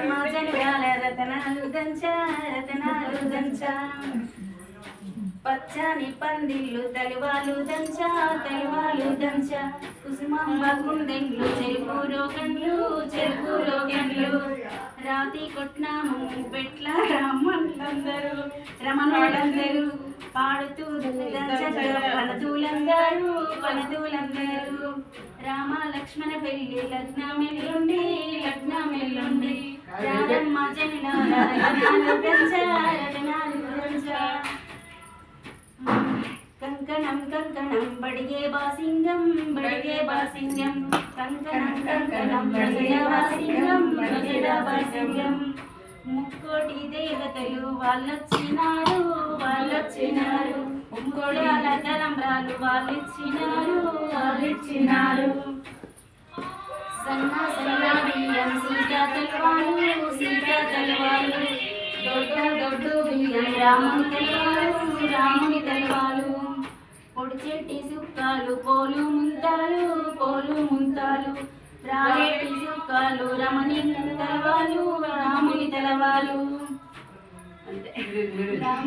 రామమ్మ రతనాలు దంచ రతనాలు దంచ పచ్చని పందిళ్ళు తలువాలు దంచా తలువాలు దంచా. కుసుమాంబ కుందెండ్లు చెరుకు రోగండ్లు చెరుకు రోగండ్లు రాతి కొట్నాము పెట్ల రమ్మండ్లందరూ రమణులందరూ. పాడుతూ పనతూలందరూ పనతూలందరూ. రామ లక్ష్మణ పెళ్ళి లగ్నమెల్లుండి లగ్నమెల్లుండి. రామమ్మ జనుల రతనాలు దంచ రతనాలు దంచ కంకణం కంకణం బడిగే బాసింగం బడిగే బాసింగం. కంకణం కంకణం బడిగే బాసింగం బడిగే బాసింగం. ముక్కోటి దేవతలు వాళ్ళొచ్చినారు వాళ్ళొచ్చినారు. ముక్కోడాల తలంబ్రాలు వాళ్ళిచ్చినారు వాళ్ళిచ్చినారు. సన్నా సన్నా బియ్యం సీతా తలవాలు రాముని తలవాలు రాముని తలవాలు. పొడి చెట్టి సుక్కాలు పోలు ముంతాలు పోలు ముంతాలు. రాయటి సుక్కాలు రమణి తలవాలు రాముని తలవాలు.